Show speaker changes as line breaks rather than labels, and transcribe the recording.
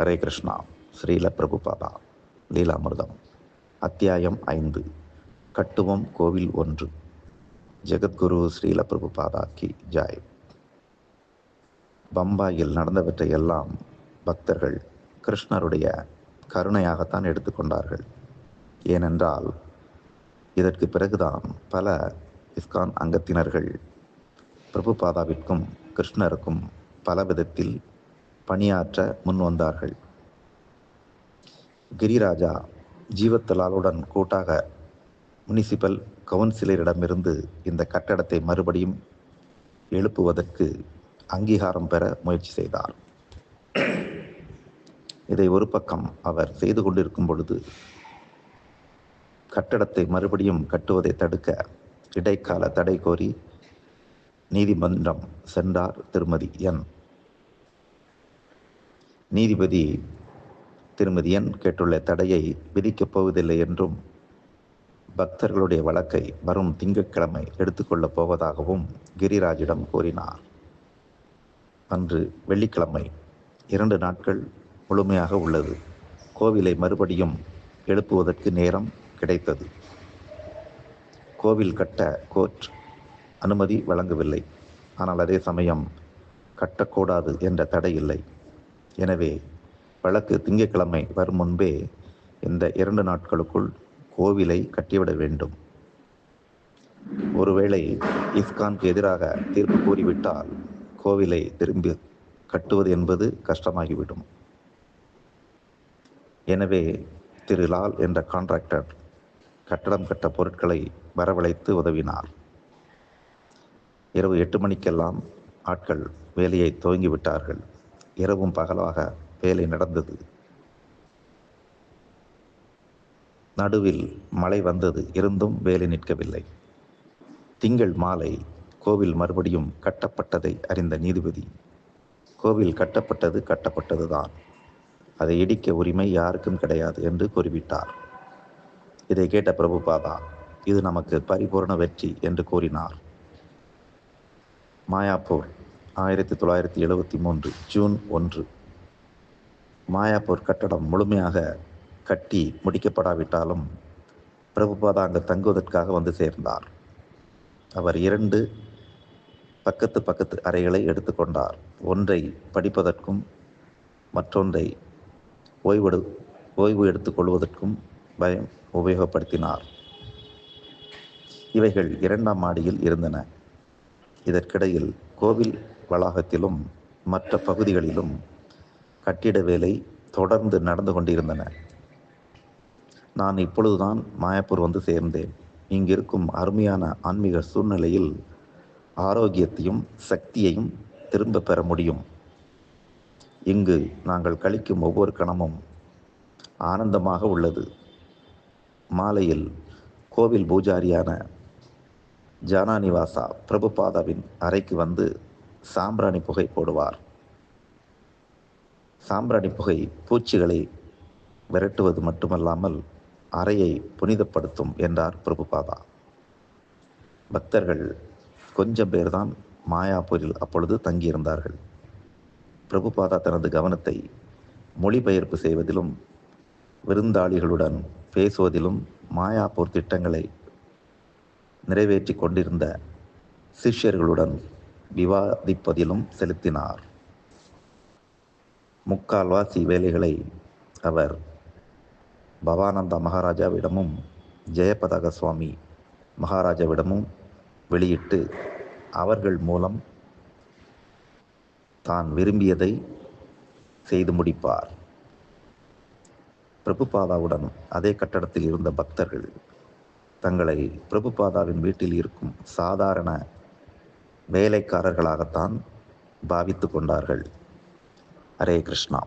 ஹரே கிருஷ்ணா ஸ்ரீல பிரபுபாதா லீலாமிர்தம். அத்தியாயம் ஐந்து கட்டுவம் கோவில் ஒன்று. ஜெகத்குரு ஸ்ரீல பிரபுபாதா கி ஜாய். பம்பாயில் நடந்தவற்றை எல்லாம் பக்தர்கள் கிருஷ்ணருடைய கருணையாகத்தான் எடுத்துக்கொண்டார்கள் ஏனென்றால் இதற்கு பிறகுதான் பல இஸ்கான் அங்கத்தினர்கள் பிரபுபாதாவிற்கும் கிருஷ்ணருக்கும் பல விதத்தில் பணியாற்ற முன்வந்தார்கள் கிரிராஜா ஜீவத்தலாலுடன் கூட்டாக முனிசிபல் கவுன்சிலரிடமிருந்து இந்த கட்டடத்தை மறுபடியும் எழுப்புவதற்கு அங்கீகாரம் பெற முயற்சி செய்தார். இதை ஒரு பக்கம் அவர் செய்து கொண்டிருக்கும் பொழுது கட்டடத்தை மறுபடியும் கட்டுவதை தடுக்க இடைக்கால தடை கோரி நீதிமன்றம் சென்றார் திருமதி என். நீதிபதி திருமதி என் கேட்டுள்ள தடையை விதிக்கப் போவதில்லை என்றும் பக்தர்களுடைய வழக்கை வரும் திங்கட்கிழமை எடுத்துக்கொள்ளப் போவதாகவும் கிரிராஜிடம் கூறினார். அன்று வெள்ளிக்கிழமை இரண்டு நாட்கள் முழுமையாக உள்ளது. கோவிலை மறுபடியும் எழுப்புவதற்கு நேரம் கிடைத்தது. கோவில் கட்ட கோர்ட் அனுமதி வழங்கவில்லை. ஆனால் அதே சமயம் கட்டக்கூடாது என்ற தடை இல்லை. எனவே வழக்கு திங்கட்கிழமை வரும் முன்பே இந்த இரண்டு நாட்களுக்குள் கோவிலை கட்டிவிட வேண்டும். ஒருவேளை இஸ்கானுக்கு எதிராக தீர்ப்பு கூறிவிட்டால் கோவிலை திரும்பி கட்டுவது என்பது கஷ்டமாகிவிடும். எனவே திரு லால் என்ற கான்ட்ராக்டர் கட்டடம் கட்ட பொருட்களை வரவழைத்து உதவினார். இரவு எட்டு மணிக்கெல்லாம் ஆட்கள் வேலையை துவங்கிவிட்டார்கள். இரவும் பகலாக வேலை நடந்தது. நடுவில் மழை வந்தது இருந்தும் வேலை நிற்கவில்லை. திங்கள் மாலை கோவில் மறுபடியும் கட்டப்பட்டதை அறிந்த நீதிபதி கோவில் கட்டப்பட்டது கட்டப்பட்டதுதான். அதை இடிக்க உரிமை யாருக்கும் கிடையாது என்று கூறிவிட்டார். இதை கேட்ட பிரபுபாதா இது நமக்கு பரிபூர்ண வெற்றி என்று கூறினார். மாயாப்பூர் ஆயிரத்தி தொள்ளாயிரத்தி எழுபத்தி மூன்று ஜூன் ஒன்று. மாயாப்பூர் கட்டடம் முழுமையாக கட்டி முடிக்கப்படாவிட்டாலும் பிரபுபாதா அங்கு தங்குவதற்காக வந்து சேர்ந்தார். அவர் இரண்டு பக்கத்து பக்கத்து அறைகளை எடுத்துக்கொண்டார் ஒன்றை படிப்பதற்கும் மற்றொன்றை ஓய்வெடு ஓய்வு எடுத்துக்கொள்வதற்கும் பயம் உபயோகப்படுத்தினார். இவைகள் இரண்டாம் மாடியில் இருந்தன. இதற்கிடையில் கோவில் வளாகத்திலும் மற்ற பகுதிகளிலும் கட்டிட வேலை தொடர்ந்து நடந்து கொண்டிருந்தன. நான் இப்பொழுதுதான் மாயப்பூர் வந்து சேர்ந்தேன். இங்கிருக்கும் அருமையான ஆன்மீக சூழ்நிலையில் ஆரோக்கியத்தையும் சக்தியையும் திரும்ப பெற முடியும். இங்கு நாங்கள் கழிக்கும் ஒவ்வொரு கணமும் ஆனந்தமாக உள்ளது. மாலையில் கோவில் பூஜாரியான ஜானானிவாசா பிரபுபாதாவின் அறைக்கு வந்து சாம்பிராணி புகை போடுவார். சாம்பிராணி புகை பூச்சிகளை விரட்டுவது மட்டுமல்லாமல் அறையை புனிதப்படுத்தும் என்றார் பிரபுபாதா. பக்தர்கள் கொஞ்சம் பேர்தான் மாயாப்பூரில் அப்பொழுது தங்கியிருந்தார்கள். பிரபுபாதா தனது கவனத்தை மொழிபெயர்ப்பு செய்வதிலும் விருந்தாளிகளுடன் பேசுவதிலும் மாயாப்பூர் திட்டங்களை நிறைவேற்றி கொண்டிருந்த சிஷ்யர்களுடன் விவாதிப்பதிலும் செலுத்தினார். முக்கால்வாசி வேலைகளை அவர் பவானந்தா மகாராஜாவிடமும் ஜெயபதக சுவாமி மகாராஜாவிடமும் வெளியிட்டு அவர்கள் மூலம் தான் விரும்பியதை செய்து முடிப்பார். பிரபுபாதாவுடன் அதே கட்டடத்தில் இருந்த பக்தர்கள் தங்களை பிரபுபாதாவின் வீட்டில் இருக்கும் சாதாரண வேலைக்காரர்களாகத்தான் பாவித்து கொண்டார்கள். ஹரே கிருஷ்ணா.